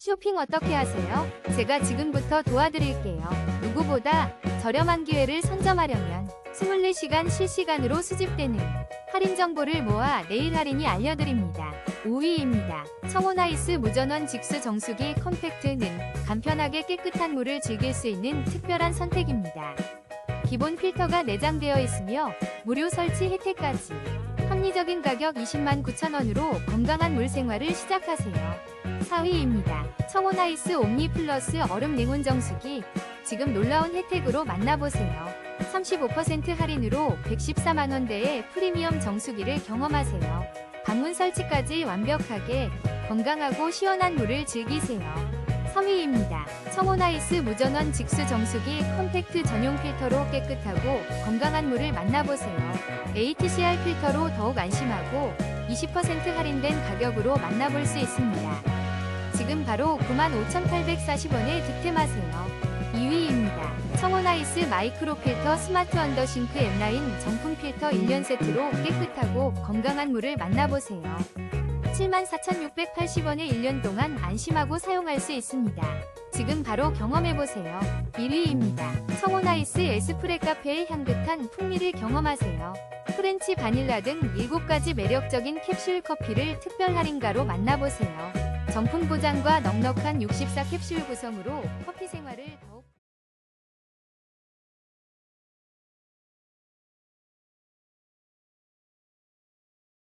쇼핑 어떻게 하세요? 제가 지금부터 도와드릴게요. 누구보다 저렴한 기회를 선점하려면 24시간 실시간으로 수집되는 할인 정보를 모아 내일 할인이 알려드립니다. 5위입니다. 청호나이스 무전원 직수 정수기 컴팩트는 간편하게 깨끗한 물을 즐길 수 있는 특별한 선택입니다. 기본 필터가 내장되어 있으며 무료 설치 혜택까지 합리적인 가격 20만 9천원으로 건강한 물 생활을 시작하세요. 4위입니다. 청호나이스 옴니 플러스 얼음 냉온 정수기 지금 놀라운 혜택으로 만나보세요. 35% 할인으로 114만원대의 프리미엄 정수기를 경험하세요. 방문 설치까지 완벽하게 건강하고 시원한 물을 즐기세요. 3위입니다. 청호나이스 무전원 직수 정수기 컴팩트 전용 필터로 깨끗하고 건강한 물을 만나보세요. ATCR 필터로 더욱 안심하고 20% 할인된 가격으로 만나볼 수 있습니다. 지금 바로 95,840원에 득템하세요. 2위입니다. 청호나이스 마이크로 필터 스마트 언더싱크 엠라인 정품 필터 1년 세트로 깨끗하고 건강한 물을 만나보세요. 74,680원에 1년 동안 안심하고 사용할 수 있습니다. 지금 바로 경험해보세요. 1위입니다. 청호나이스 에스프레 카페의 향긋한 풍미를 경험하세요. 프렌치 바닐라 등 7가지 매력적인 캡슐 커피를 특별 할인가로 만나보세요. 정품 보장과 넉넉한 64 캡슐 구성으로 커피 생활을 더욱